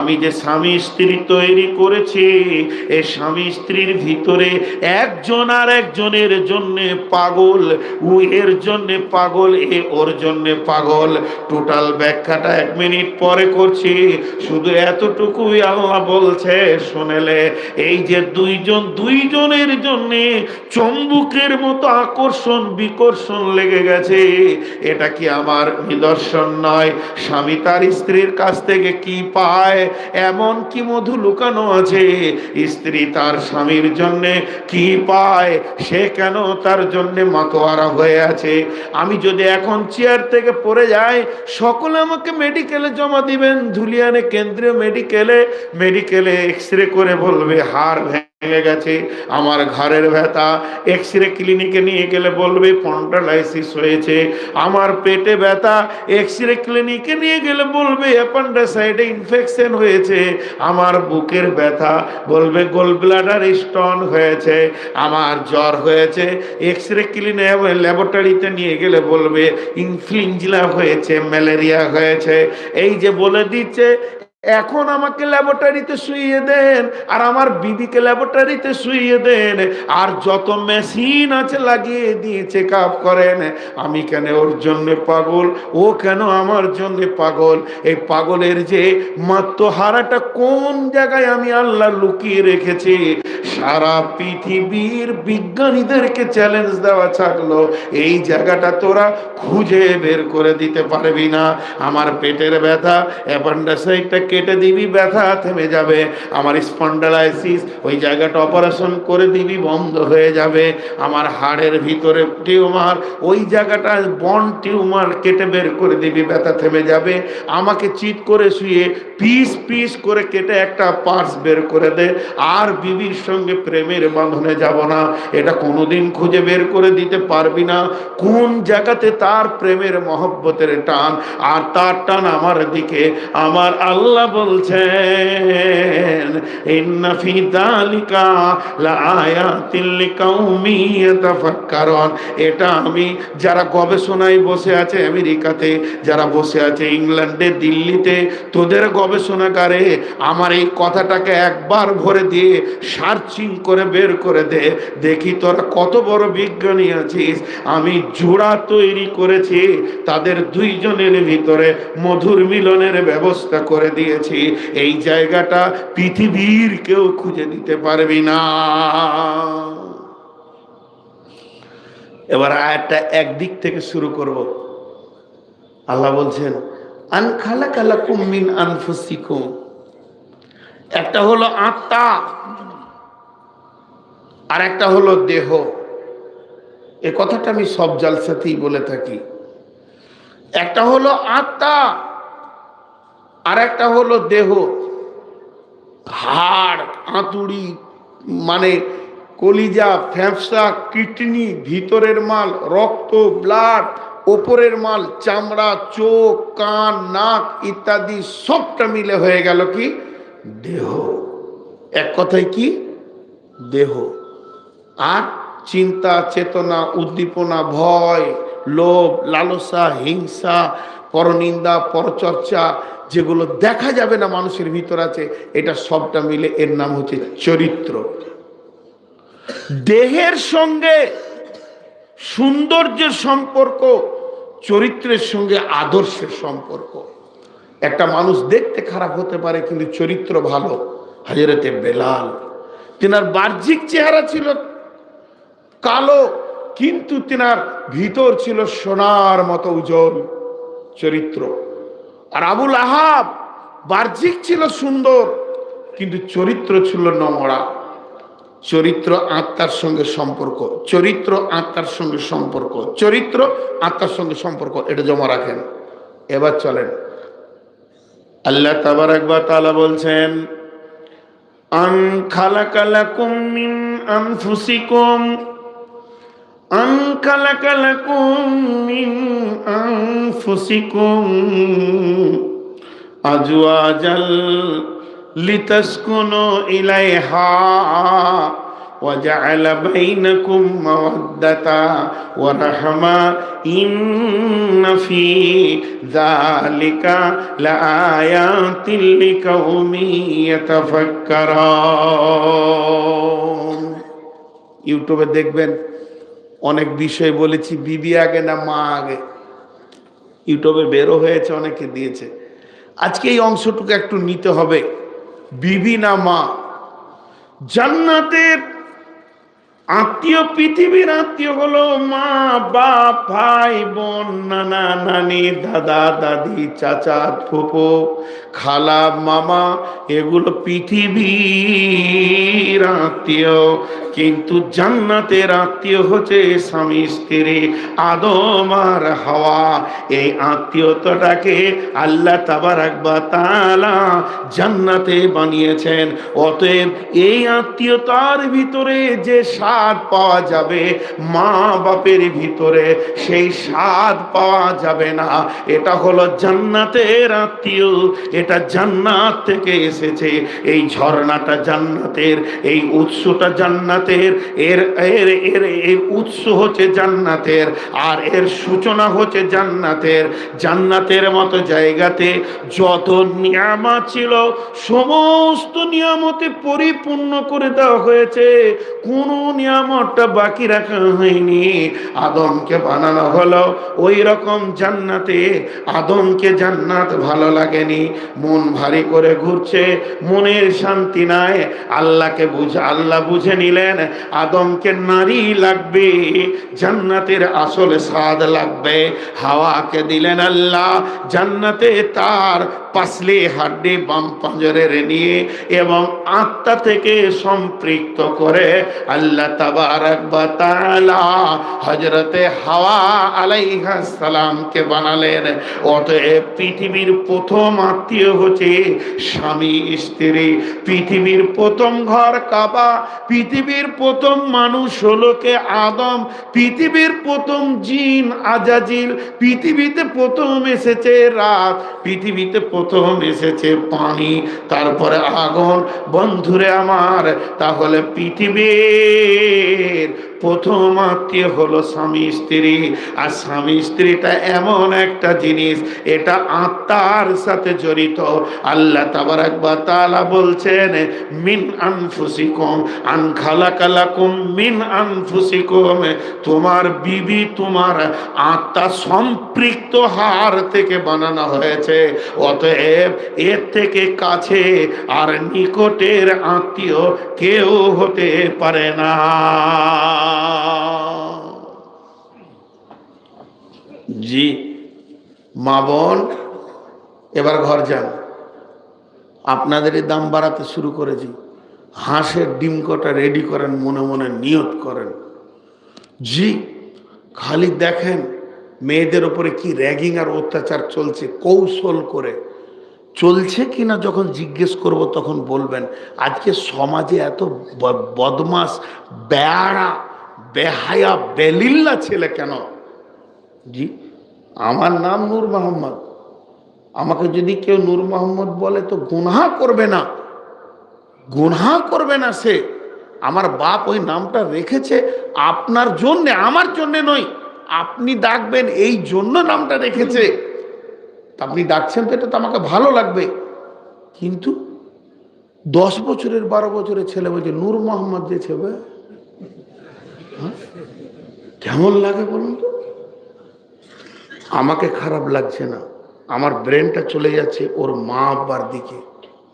আমি যে স্বামী স্ত্রী তৈরি করেছি, এ স্বামী স্ত্রীর ভিতরে একজন আর একজনের জন্য পাগল ও এর জন্য পাগল, এ ওর জন্য পাগল। টোটাল ব্যাখ্যাটা এক মিনিট পরে করছি। শুধু এতটুকুই আল্লাহ বলছে, শোনেলে এই যে দুইজন, দুইজনের জন্য চম্বুকের মতো আকর্ষণ, বিকর্ষণ লেগে গেছে, এটা কি আমার নিদর্শন নয়? স্বামী তার স্ত্রীর কাছ থেকে কি পায়? এমন কি মধু লুকানো আছে? স্ত্রী তার স্বামীর জন্য কি পায়? সে কেন তার জন্য মাতোয়ারা হয়ে আছে? আমি যদি এখন চেয়ার থেকে পড়ে যাই, সকলে আমাকে মেডিকেলে জমা দিবেন। ধুলিয়ানে কেন্দ্রীয় মেডিকেলে মেডিকেলে এক্স রে করে বলবে, হাড় ভেঙে গেছে। আমার ঘরের ব্যথা এক্স রে ক্লিনিকে নিয়ে গেলে বলবে পন্টালাইসিস হয়েছে। আমার পেটে ব্যথা এক্স রে ক্লিনিকে নিয়ে গেলে বলবে অ্যাপান্ডাসাইডে ইনফেকশন হয়েছে। আমার বুকের ব্যথা বলবে ব্লাডার স্টোন হয়েছে। আমার জ্বর হয়েছে। এক্স রে ক্লিনে ল্যাবরেটরিতে নিয়ে গেলে বলবে ইনফ্লুয়েঞ্জা হয়েছে ম্যালেরিয়া হয়েছে। এই যে বলে দিচ্ছে এখন আমাকে ল্যাবরেটরিতে শুইয়ে দেন, আর আমার বিবিকে ল্যাবরেটরিতে শুইয়ে দেন, আর যত মেশিন আছে লাগিয়ে দিয়ে চেক আপ করেন, আমি কেন ওর জন্য পাগল? ও কেন আমার জন্য পাগল? এই পাগলের যে মাত্রহারাটা কোন জায়গায় আমি আল্লাহ লুকিয়ে রেখেছি? সারা পৃথিবীর বিজ্ঞানীদেরকে চ্যালেঞ্জ দেওয়া থাকল, এই জায়গাটা তোরা খুঁজে বের করে দিতে পারবি না। আমার পেটের ব্যথা অ্যাপান্ডাসাইডটা কেটে দিবি, ব্যথা থেমে যাবে। আমার স্পন্ডালাইসিস ওই জায়গাটা অপারেশন করে দিবি, বন্ধ হয়ে যাবে। আমার হাড়ের ভিতরে টিউমার, ওই জায়গাটা বন টিউমার কেটে বের করে দিবি, ব্যথা থেমে যাবে। আমাকে চিট করে শুয়ে পিস পিস করে কেটে একটা পার্স বের করে দে। আর বিবির সঙ্গে প্রেমের বাঁধনে যাব না। এটা কোনোদিন খুঁজে বের করে দিতে পারবি না। কোন জায়গাতে তার প্রেমের মহব্বতের টান? আর তার টান আমার দিকে। আমার আল্লাহ বলছেন, ইন্না ফি যালিকা লাআয়াতিল লিকাউমি ইয়াতাফাক্কারুন। এটা আমি যারা গবেষণায় বসে আছে আমেরিকাতে, যারা বসে আছে ইংল্যান্ডে, দিল্লিতে, তোদের গবেষণাগারে আমার এই কথাটাকে একবার ভরে দিয়ে সার্চিং করে বের করে দে। দেখি তোরা কত বড় বিজ্ঞানী আছিস। আমি জোড়া তৈরি করেছি, তাদের দুইজনের ভিতরে মধুর মিলনের ব্যবস্থা করে দিয়েছি, এই জায়গাটা পৃথিবীর কেউ খুঁজে দিতে পারবি না। এবার আয়াতটা একদিক থেকে শুরু করব। আল্লাহ বলছেন, আন খালা কুমিন আনফুসিকুম। একটা হলো আত্মা আর একটা হলো দেহ। এ কথাটা আমি সব জালসাতেই বলে থাকি। একটা হলো আত্মা আর একটা হলো দেহ। হাড় আঁতুড়ি মানে কলিজা, ফ্যাপসা, কিডনি, ভিতরের মাল, রক্ত, ব্লাড, ওপরের মাল, চামড়া, চোখ, কান, নাক ইত্যাদি সবটা মিলে হয়ে গেল কি? দেহ। এক কথায় কি? দেহ। আর চিন্তা, চেতনা, উদ্দীপনা, ভয়, লোভ, লালসা, হিংসা, পরনিন্দা, পরচর্চা যেগুলো দেখা যাবে না মানুষের ভিতর আছে, এটা সবটা মিলে এর নাম হচ্ছে চরিত্র। দেহের সঙ্গে সৌন্দর্যের সম্পর্ক, চরিত্রের সঙ্গে আদর্শের সম্পর্ক। একটা মানুষ দেখতে খারাপ হতে পারে, কিন্তু চরিত্র ভালো। হাজরতে বেলাল, তেনার বাহ্যিক চেহারা ছিল কালো, কিন্তু তেনার ভিতর ছিল সোনার মতো উজ্জ্বল চরিত্র। আর আবুল আহাব বাহ্যিক ছিল সুন্দর, কিন্তু চরিত্র ছিল নমরা চরিত্র আত্মার সঙ্গে সম্পর্ক, চরিত্র আত্মার সঙ্গে সম্পর্ক, চরিত্র আত্মার সঙ্গে সম্পর্ক, এটা জমা রাখেন। এবার চলেন। আল্লাহ তাবার একবার তালা বলছেন, আন খালাকালাকুম মিন আনফুসিকুম আন খালাকালাকুম মিন আনফুসিকুম আজওয়াজাল লিতাসকুনু ইলাইহা وجعل بينكم مودة ورحمة إن في ذلك لآيات لقوم يتفكرون ইউটিউবে দেখবেন অনেক বিষয় বলেছি, বিবি আগে না মা আগে। ইউটিউবে বেরো হয়েছে, অনেকে দিয়েছে। আজকে এই অংশটুকু একটু নিতে হবে, বিবি না মা। জান্নাতের আত্মীয়, পৃথিবীর আত্মীয় হলো মা, বাপ, ভাই, বোন, নানা, নানি, দাদা, দাদি, চাচা, ফুপো, খালা, মামা, এগুলো পৃথিবীর আত্মীয়। কিন্তু জান্নাতের আত্মীয় হচ্ছে স্বামী স্ত্রী, আদম আর হাওয়া। এই আত্মীয়তাটাকে আল্লাহ বা জান্নাতে বানিয়েছেন। অতএব এই আত্মীয়তার ভিতরে যে স্বাদ পাওয়া যাবে মা বাপের ভিতরে, সেই স্বাদ পাওয়া যাবে না। এটা হলো জান্নাতের আত্মীয়, এটা জান্নাত থেকে এসেছে। এই ঝর্ণাটা জান্নাতের, এই উৎসটা জান্নাতের, এর এর এর এর উৎস হচ্ছে জান্নাতের, আর এর সূচনা হচ্ছে জান্নাতের। জান্নাতের মতো জায়গাতে যত নিয়ামত ছিল, সমস্ত নিয়ামতে পরিপূর্ণ করে দেওয়া হয়েছে। কোনো নিয়ামতটা বাকি রাখা হয়নি। আদমকে বানানো হলো ওই রকম জান্নাতে। আদমকে জান্নাত ভালো লাগেনি। মন ভারী করে ঘুরছে, মনের শান্তি নাই। আল্লাহকে বুঝে, আল্লাহ বুঝে নিলেন আদমকে নারী লাগবে, জান্নাতের আসলে স্বাদ লাগবে। হাওয়াকে দিলেন আল্লাহ, জান্নাতে তার পাসলি হাড্ডি বাম পাঁজরের নিয়ে এবং আত্মা থেকে সম্পৃক্ত করে আল্লাহ তাবারাক তাআলা হাওয়া আলাইহিস সালামকে বানালেন। অতএব পৃথিবীর প্রথম আত্মীয় হচ্ছে স্বামী, স্ত্রী। পৃথিবীর প্রথম ঘর কাবা, পৃথিবীর প্রথম মানুষ হলো কে আদম। পৃথিবীর প্রথম জিন আজাজিল। পৃথিবীতে প্রথম এসেছে রাত। পৃথিবীতে প্রথম এসেছে পানি। তারপরে আগুন। বন্ধুরে আমার, তাহলে পৃথিবীর প্রথম আত্মীয় হলো স্বামী স্ত্রী। আর স্বামী স্ত্রীটা এমন একটা জিনিস, এটা আত্মার সাথে জড়িত। আল্লাহ তাবারাক বা তাআলা বলছেন, মিন আনফুসিকুম, আন খালাকালাকুম মিন আনফুসিকুম, তোমার বিবি তোমার আত্মা সম্পৃক্ত হার থেকে বানানো হয়েছে। অতএব এর থেকে কাছে আর নিকটের আত্মীয় কেউ হতে পারে না। জি। মা বোন, এবার ঘর যান। আপনাদের দাম বাড়াতে শুরু করেছি। হাঁসের ডিম কটা রেডি করেন, মনে মনে নিয়ত করেন। জি, খালি দেখেন মেয়েদের ওপরে কি র্যাগিং আর অত্যাচার চলছে, কৌশল করে। চলছে কিনা যখন জিজ্ঞেস করব তখন বলবেন। আজকে সমাজে এত বদমাস বেয়ারা বেহায়া, বেলিল্লা ছেলে কেন? জি। আমার নাম নূর মোহাম্মদ আমাকে যদি কেউ নূর মোহাম্মদ বলে, তো গুনহা করবে না। গুনহা করবে না সে। আমার বাপ ওই নামটা রেখেছে আপনার জন্যে, আমার জন্যে নয়। আপনি ডাকবেন, এই জন্য নামটা রেখেছে। আপনি ডাকছেন তো, এটা তো আমাকে ভালো লাগবে। কিন্তু দশ বছরের, বারো বছরের ছেলে বলছে, নূর মোহাম্মদ যে ছেলে। হ্যাঁ? কেমন লাগে বলুন তো? আমাকে খারাপ লাগছে না। আমার ব্রেনটা চলে যাচ্ছে ওর মা আব্বার দিকে।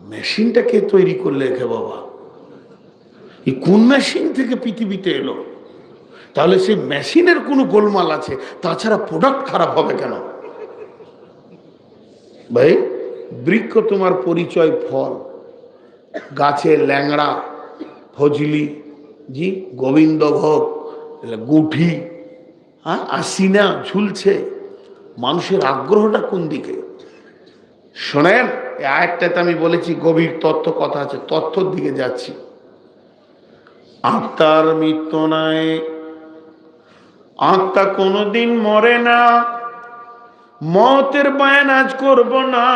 মেশিনটা কে তৈরি করলে রেখে বাবা? এই কোন মেশিন থেকে পৃথিবীতে এলো? তাহলে সেই মেশিনের কোনো গোলমাল আছে, তাছাড়া প্রোডাক্ট খারাপ হবে কেন? ভাই, বৃক্ষ তোমার পরিচয় ফল। গাছে ল্যাংড়া, ফজলি, জি, গোবিন্দভোগ গুঠি হ্যাঁ আসিনা ঝুলছে। মানুষের আগ্রহটা কোন দিকে? শোনেন আরেকটাতে আমি বলেছি, গভীর তত্ত্ব কথা আছে তথ্যর দিকে যাচ্ছি। আত্মার মৃত্যু নাই, আত্মা কোনোদিন মরে না, মতের বায়ান আজ করব না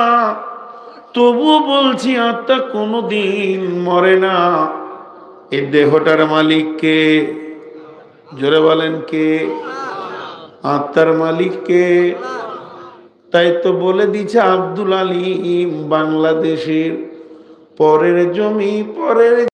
তবু বলছি আত্মা কোনোদিন মরে না। এই দেহটার মালিক কে? জোরে বলেন কে? আত্মার মালিককে। তাই তো বলে দিছে আব্দুল আলী বাংলাদেশের পরের জমি পরের